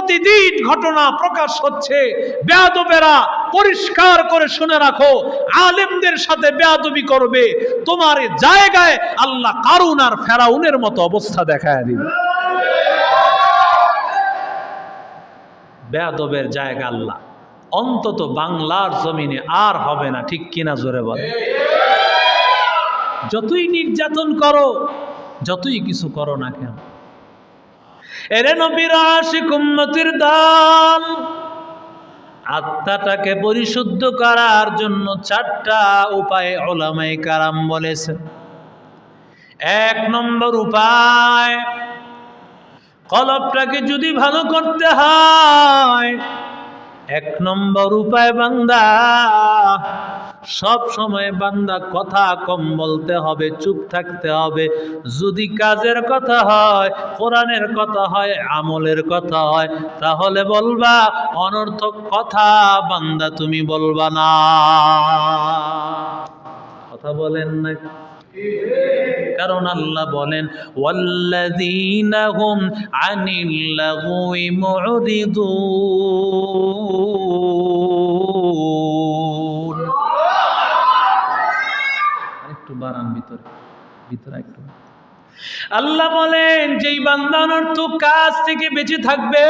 প্রতিদিন ঘটনা প্রকাশ হচ্ছে। বেয়াদবেরা পরিষ্কার করে শুনে রাখো, আলেমদের সাথে বেয়াদবি করবে। তোমার জায়গায় আল্লাহ কারুন আর ফেরাউনের মতো অবস্থা দেখায় দিবে। বেয়াদবের জায়গা আল্লাহ। অন্তত বাংলার জমিনে আর হবে না, ঠিক কিনা জোরে বলে। যতই নির্যাতন করো, যতই কিছু করো না কেন এরে নবীর আশিক উম্মতির দল। আত্মাটাকে পরিশুদ্ধ করার জন্য চারটা উপায় ওলামাই কারাম বলেছে এক নম্বর উপায়, কলবটাকে যদি ভালো করতে হয় এক নম্বর উপায় বান্দা। সব সময় বান্দা কথা কম বলতে হবে, চুপ থাকতে হবে। যদি কাজের কথা হয়, কোরআনের কথা হয়, আমলের কথা হয়, তাহলে বলবা, অনর্থক কথা বান্দা তুমি বলবা না। কথা বলেন না কারণ আল্লাহ বলেন, ওয়াল্লাযীনা হুম আনিল লাগwi মুরিদুন। একটু বাড়ান ভিতরে ভিতরে একটু আল্লাহ বলেন, যেই বান্দা অনর্থক কাজ থেকে বেঁচে থাকবে,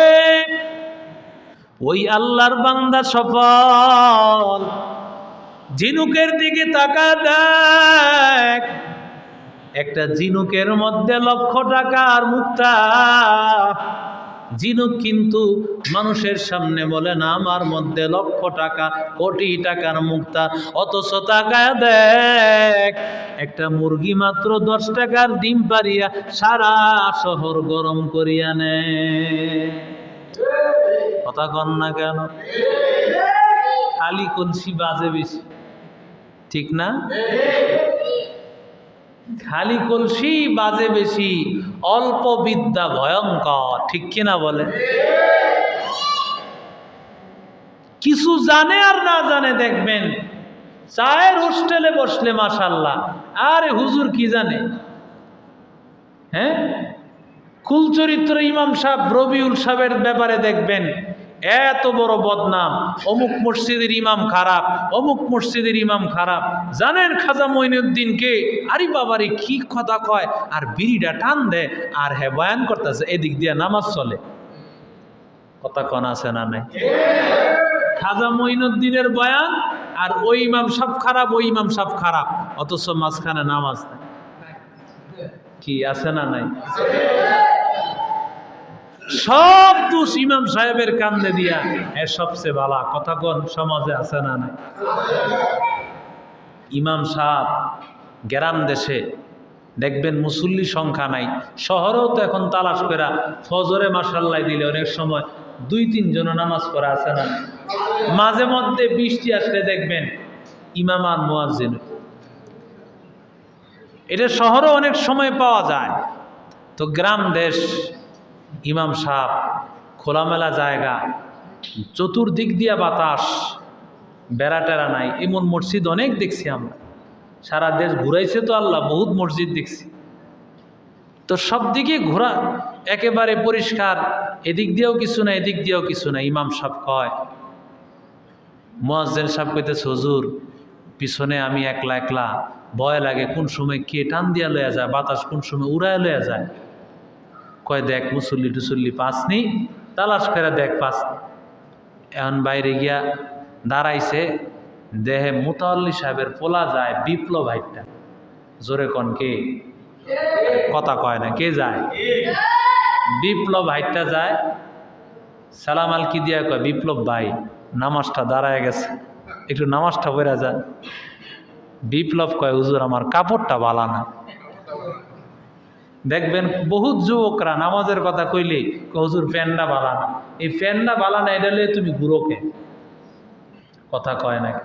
ওই আল্লাহর বান্দা সফল। ঝিনুকের দিকে তাকা দেখ। একটা ঝিনুকের মধ্যে লক্ষ টাকার মুক্তা। ঝিনুক কিন্তু মানুষের সামনে বলে না, আমার মধ্যে লক্ষ টাকা, কোটি টাকার মুক্তা, অথচ টাকায় দেখ। একটা মুরগি মাত্র দশ টাকার ডিম পারিয়া সারা শহর গরম করিয়া নে। কথা কন না কেন? খালি কলসি বাজে বেশি। ঠিক না? খালি কলসি বাজে বেশি, অল্প বিদ্যা ভয়ঙ্কর, ঠিক কিনা বলে? কিছু জানে আর না জানে দেখবেন, চায়ের হোস্টেলে বসলে মাসাল্লাহ আরে হুজুর কি জানে? হ্যাঁ? কুলচরিত্র ইমাম সাহেব রবিউল সাহেবের ব্যাপারে দেখবেন এত বড় বদনাম। অমুক মসজিদের ইমাম খারাপ, অমুক মসজিদের ইমাম খারাপ। জানেন খাজা মঈনুদ্দিনকে আরে বাবারে, কি কথা কয়? আর বিড়িটা টান দেয়, আর হ্যাঁ বয়ান করতেছে, এদিক দিয়ে নামাজ চলে। কথা কন আছে না নাই? খাজা মঈনুদ্দিনের বয়ান, আর ওই ইমাম সব খারাপ, ওই ইমাম সব খারাপ, অথচ মাঝখানে নামাজ কি, আছে না নাই? সব দোষ ইমাম সাহেবের কান্দে দিয়া, এ সবচেয়ে কথা কোন, সমাজে আছে না না ইমাম সাহেব গ্রাম দেশে, দেখবেন মুসল্লি সংখ্যা নাই, শহরেও তো এখন তালাশ করা ফজরে মাসাল্লাই দিলে অনেক সময় দুই তিনজন নামাজ পড়া আছে না মাঝে মধ্যে বৃষ্টি আসলে দেখবেন ইমাম আর মোয়াজিন এটা শহরে অনেক সময় পাওয়া যায়। তো গ্রাম দেশ ইমাম সাহেব, খোলামেলা জায়গা, চতুর্দিক দিয়া বাতাস বেড়া টেরা নাই এমন মসজিদ অনেক দেখছি আমরা। সারা দেশ ঘুরাইছে তো আল্লাহ, বহুত মসজিদ দেখছি। তো সব দিকে ঘোরা একেবারে পরিষ্কার, এদিক দিয়েও কিছু না, এদিক দিয়েও কিছু না, ইমাম সাহেব কয়, মোয়াজ্জেন সাহেব কইতেছে, হুজুর, পিছনে আমি একলা একলা, ভয় লাগে, কোন সময় কে টান দিয়া লয়া যায়, বাতাস কোন সময় উড়ায় লয়া যায়? কয়, দেখ মুসল্লি টুসল্লি পাসনি, তালাশ করে দেখ পাস। এখন বাইরে গিয়া দাঁড়াইছে, দেহে মুতাল্লি সাহেবের পোলা যায় বিপ্লব ভাইটা জোরে কন, কে? কথা কয় না, কে যায়? বিপ্লব ভাইটা যায়। সালাম আলকি দিয়া কয়, বিপ্লব ভাই, নামাজটা দাঁড়ায় গেছে, একটু নামাজটা বেরা যায় বিপ্লব কয়, হুজুর, আমার কাপড়টা বালা না। দেখবেন বহুত যুবকরা নামাজের কথা কইলে হুজুর, ফ্যানটা বালা না এই ফ্যানটা বালা না এটা তুমি গুরোকে কথা কয় নাকি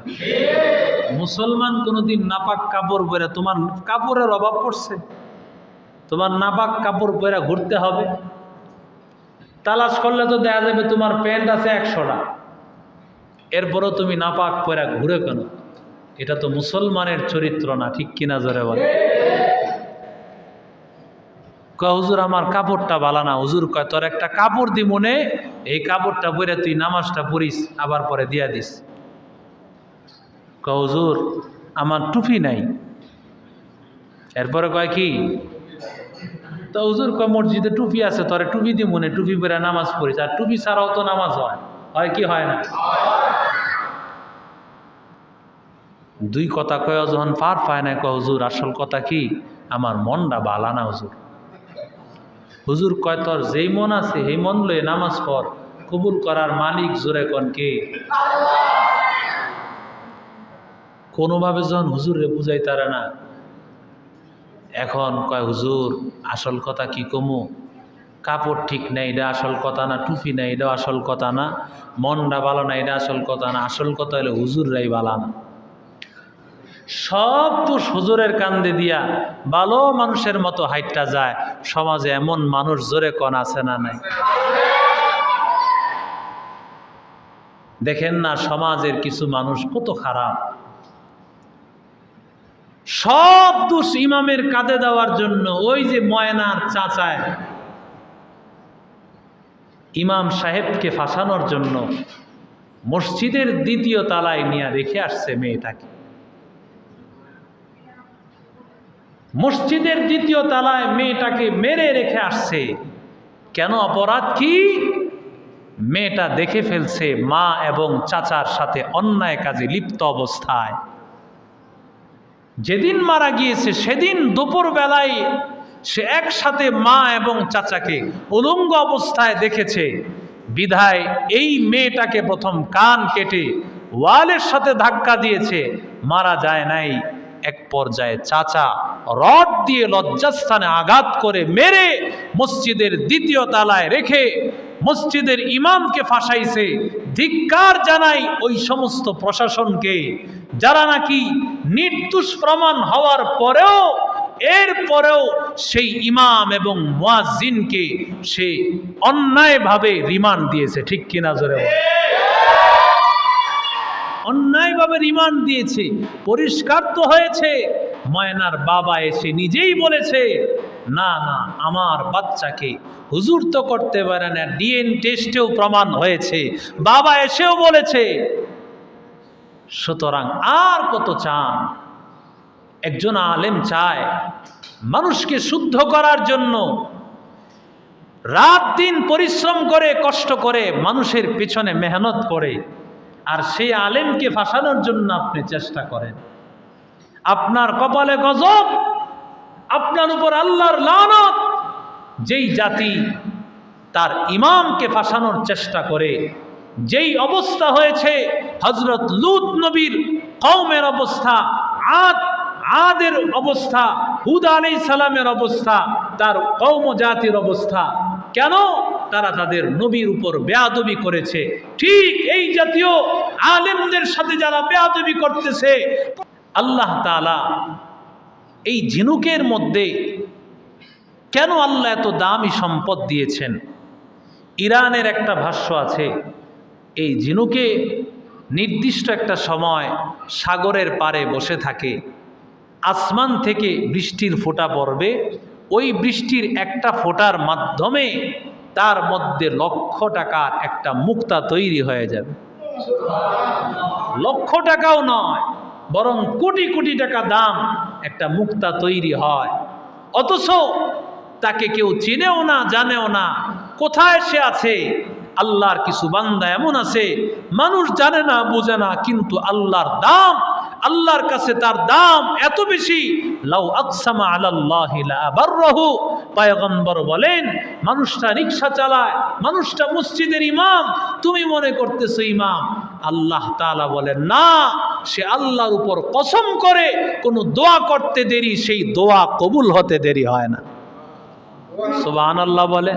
মুসলমান কোনোদিন নাপাক কাপড় পরে তোমার কাপড়ের অভাব পড়ছে। তোমার নাপাক কাপড় পরে ঘুরতে হবে। তালাশ করলে তো দেখা যাবে তোমার প্যান্ট আছে একশোটা। এরপরও তুমি নাপাক পরে ঘুরে কেন? এটা তো মুসলমানের চরিত্র না, ঠিক কিনা জোরে বলে কয়, হুজুর, আমার কাপড়টা বালা না। হুজুর কয়, তোর একটা কাপড় দি মনে, এই কাপড়টা পরে তুই নামাজটা পড়িস, আবার পরে দিয়া দিস। কজুর আমার টুপি নাই। এরপরে কয় কি, তো হুজুর কয়, মসজিদে টুপি আছে, তোরে টুপি দি মনে, টুপি পরে নামাজ পড়িস, আর টুপি ছাড়াও তো নামাজ হয়। হয় কি হয় না? দুই কথা কয় যখন পার পায় না কয়, হুজুর, আসল কথা কি, আমার মনটা বালা না, হুজুর। হুজুর কয়, তোর যেই মন আছে, সেই মন লয়ে নামাজ পড়। কবুল করার মালিক জোরে কন কে? কোনোভাবে যখন হুজুরে বুঝাই তারা না, এখন কয়, হুজুর, আসল কথা কি কমু? কাপড় ঠিক নাই, এটা আসল কথা না? টুপি নাই এটা আসল কথা না? মনটা ভালো না, এটা আসল কথা না? আসল কথা হলে হুজুররাই বালা না। সব তো হুজুরের কান্দে দিয়া ভালো মানুষের মতো হাইটটা যায়। সমাজে এমন মানুষ জোরে কন আছে না নাই? দেখেন না সমাজের কিছু মানুষ কত খারাপ। সব দোষ ইমামের কাঁধে দেওয়ার জন্য ওই যে ময়নার চাচায় ইমাম সাহেবকে ফাঁসানোর জন্য মসজিদের দ্বিতীয় তালায় নিয়ে রেখে আসছে মেয়েটাকে। মসজিদের দ্বিতীয় তালায় মেয়েটাকে মেরে রেখে আসছে। কেন অপরাধ কি? মেয়েটা দেখে ফেলছে মা এবং চাচার সাথে অন্যায় কাজে লিপ্ত অবস্থায়। যেদিন মারা গিয়েছে সেদিন দুপুর বেলায় সে একসাথে মা এবং চাচাকে উলঙ্গ অবস্থায় দেখেছে। বিধায় এই মেয়েটাকে প্রথম কান কেটে ওয়ালের সাথে ধাক্কা দিয়েছে। মারা যায় নাই। এক পর্যায়ে চাচা রড দিয়ে লজ্জাস্থানে আঘাত করে মেরে মসজিদের দ্বিতীয় তালায় রেখে মসজিদের ইমামকে ফাঁসাইছে ধিক্কার জানাই ওই সমস্ত প্রশাসনকে, যারা নাকি নির্দোষ প্রমাণ হওয়ার পরেও এর পরেও সেই ইমাম এবং মুয়াজ্জিনকে সে অন্যায়ভাবে রিমান্ড দিয়েছে ঠিক কিনা জোরে? অন্যায়ভাবে রিমান্ড দিয়েছে, পরিষ্কার তো হয়েছে। ময়নার বাবা এসে নিজেই বলেছে, না না, আমার বাচ্চাকে হুজুর তো করতে পারে না, ডিএন টেস্টেও প্রমাণ হয়েছে। বাবা এসেও বলেছে, সুতরাং আর কত চান? একজন আলেম চায় মানুষকে শুদ্ধ করার জন্য। রাত দিন পরিশ্রম করে, কষ্ট করে মানুষের পেছনে মেহনত করে। আর সেই আলেমকে ফাঁসানোর জন্য আপনি চেষ্টা করেন। আপনার কপালে গজব, আপনার উপর আল্লাহর লানত। যেই জাতি তার ইমামকে ফাঁসানোর চেষ্টা করে, যেই অবস্থা হয়েছে হজরত লুত নবীর কৌমের অবস্থা, আদ, আদের অবস্থা, হুদ আলী সালামের অবস্থা, তার কৌম জাতির অবস্থা। কেন? তারা তাদের নবীর উপর বেয়াদবি করেছে। ঠিক এই জাতীয় আলেমদের সাথে যারা বেয়াদবি করতেছে, আল্লাহ তাআলা এই ঝিনুকের মধ্যে কেন আল্লাহ এত দামি সম্পদ দিয়েছেন? ইরানের একটা ভাষ্য আছে, এই ঝিনুকে নির্দিষ্ট একটা সময় সাগরের পারে বসে থাকে, আসমান থেকে বৃষ্টির ফোঁটা পড়বে, ওই বৃষ্টির একটা ফোঁটার মাধ্যমে তার মধ্যে লক্ষ টাকার একটা মুক্তা তৈরি হয়ে যাবে। লক্ষ টাকাও নয়, বরং কোটি কোটি টাকা দাম একটা মুক্তা তৈরি হয়। অথচ তাকে কেউ চিনেও না, জানেও না কোথায় সে আছে। আল্লাহর কিছু বান্দা এমন আছে, মানুষ জানে না, বুঝে না, কিন্তু আল্লাহর দাম আল্লাহর কাছে তার দাম এত বেশি। লাউ আকসামা লাবাররাহু পয়গম্বর বলেন, মানুষটা রিকশা চালায়, মানুষটা মসজিদের ইমাম, তুমি মনে করতেছো ইমাম? আল্লাহ তাআলা বলেন, না, সে আল্লাহর উপর কসম করে কোনো দোয়া করতে দেরি, সেই দোয়া কবুল হতে দেরি হয় না। সুবহানাল্লাহ বলে